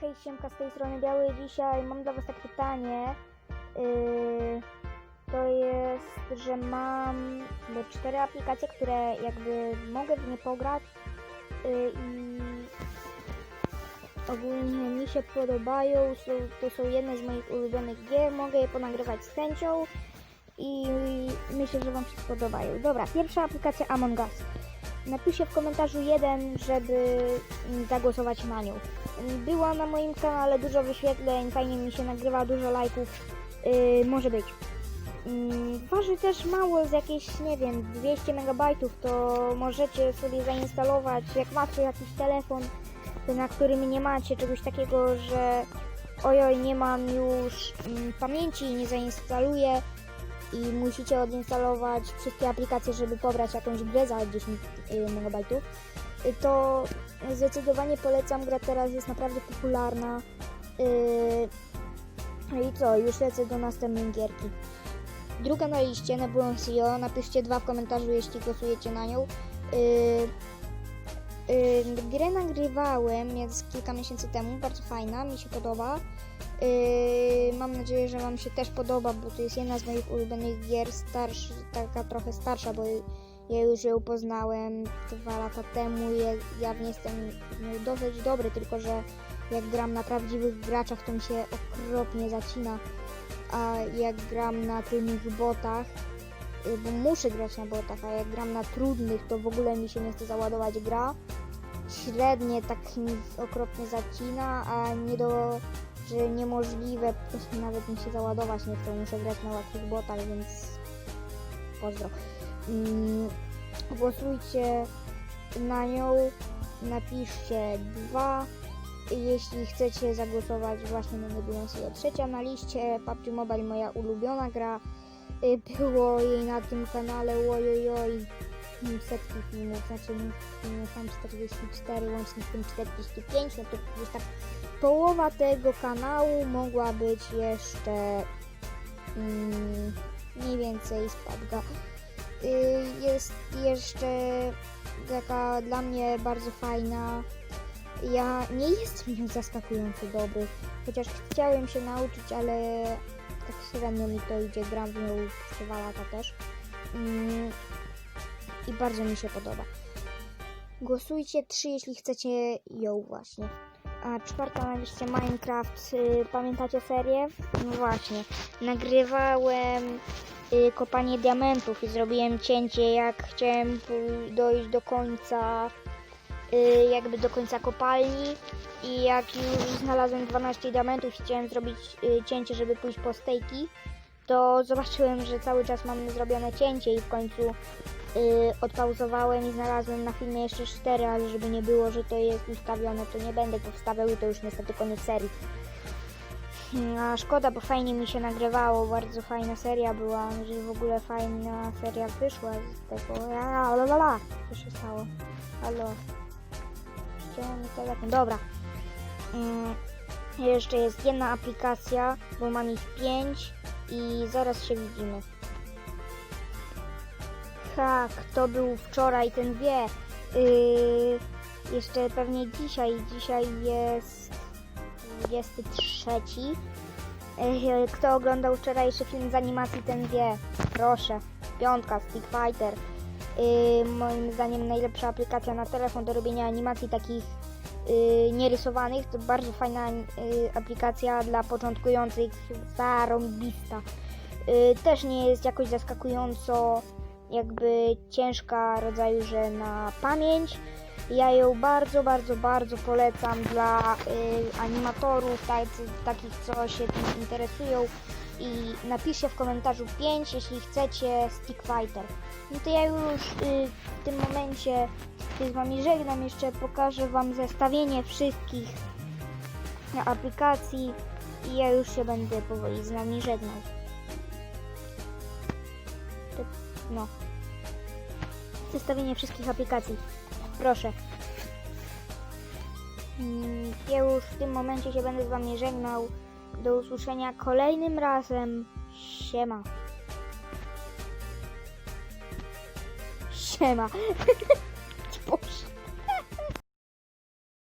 Hej, siemka, z tej strony Biały. Dzisiaj mam dla Was takie pytanie. Yy, to jest, że mam cztery aplikacje, które jakby mogę w nie pograć yy, i ogólnie mi się podobają. Są, to są jedne z moich ulubionych gier. Mogę je ponagrywać z chęcią i myślę, że Wam się spodobają. Dobra, pierwsza aplikacja Among Us. Napiszę w komentarzu jeden, żeby zagłosować na nią. Była na moim kanale dużo wyświetleń, fajnie mi się nagrywa, dużo lajków. Yy, może być. Yy, waży też mało, z jakieś, nie wiem, 200 MB, to możecie sobie zainstalować, jak macie jakiś telefon, na którym nie macie czegoś takiego, że ojoj, nie mam już mm, pamięci i nie zainstaluję i musicie odinstalować wszystkie aplikacje, żeby pobrać jakąś grę za 10 MB, y, to zdecydowanie polecam. Gra teraz jest naprawdę popularna. Yy, I co, już lecę do następnej gierki. Druga na liście, Nebulon CEO. Napiszcie dwa w komentarzu, jeśli głosujecie na nią. Yy, grę nagrywałem jest kilka miesięcy temu, bardzo fajna, mi się podoba. Yy, mam nadzieję, że Wam się też podoba, bo to jest jedna z moich ulubionych gier, starsz, taka trochę starsza, bo ja już ją poznałem dwa lata temu. Ja, ja w niej jestem no, dosyć dobry, tylko że jak gram na prawdziwych graczach, to mi się okropnie zacina, a jak gram na trudnych botach, yy, bo muszę grać na botach, a jak gram na trudnych, to w ogóle mi się nie chce załadować gra. Średnie tak okropnie zacina, a nie do że niemożliwe, po prostu nawet mi się załadować nie chce, muszę grać na łatwych botach, więc pozdro. Mm, głosujcie na nią, napiszcie dwa, jeśli chcecie zagłosować właśnie na Nebulon Silo. Trzecia na liście, PUBG Mobile, moja ulubiona gra, Y, było jej na tym kanale, ojojoj, setki filmów, znaczy filmów tam 44, łącznie z tym 45, no to już tak połowa tego kanału mogła być jeszcze mm, mniej więcej spadga. Y, jest jeszcze taka dla mnie bardzo fajna. Ja nie jestem już zaskakująco dobry, chociaż chciałem się nauczyć, ale tak średnio mi to idzie, gram w nią przez dwa lata też. Mm, bardzo mi się podoba. Głosujcie 3, jeśli chcecie ją właśnie. A czwarta na liście Minecraft. Y, pamiętacie serię? No właśnie. Nagrywałem y, kopanie diamentów i zrobiłem cięcie, jak chciałem dojść do końca, y, jakby do końca kopalni. I jak już znalazłem 12 diamentów chciałem zrobić y, cięcie, żeby pójść po stejki, to zobaczyłem, że cały czas mam zrobione cięcie i w końcu y, odpauzowałem i znalazłem na filmie jeszcze 4, ale żeby nie było, że to jest ustawione, to nie będę to wstawiał i to już niestety koniec serii. A szkoda, bo fajnie mi się nagrywało, bardzo fajna seria była, że w ogóle fajna seria wyszła z tego. La, la, la, la. Co się stało? Halo. Chciałem telefon. Dobra. Mm, jeszcze jest jedna aplikacja, bo mam ich 5 i zaraz się widzimy. Ha, kto był wczoraj, ten wie. Yy, jeszcze pewnie dzisiaj. Dzisiaj jest 23. Yy, Kto oglądał wczorajszy film z animacji, ten wie. Proszę. Piątka, Stick Fighter. Yy, moim zdaniem najlepsza aplikacja na telefon do robienia animacji takich nierysowanych. To bardzo fajna yy, aplikacja dla początkujących. Zarąbista. Yy, też nie jest jakoś zaskakująco jakby ciężka rodzaju, że na pamięć. Ja ją bardzo, bardzo, bardzo polecam dla y, animatorów, tacy, takich, co się tym interesują. I napiszcie w komentarzu 5, jeśli chcecie Stick Fighter. No to ja już y, w tym momencie się z Wami żegnam. Jeszcze pokażę Wam zestawienie wszystkich aplikacji i ja już się będę powoli z Wami żegnał. No. Zestawienie wszystkich aplikacji. Proszę. Mm, Ja już w tym momencie się będę z Wami żegnał. Do usłyszenia kolejnym razem. Siema. Siema. Boże.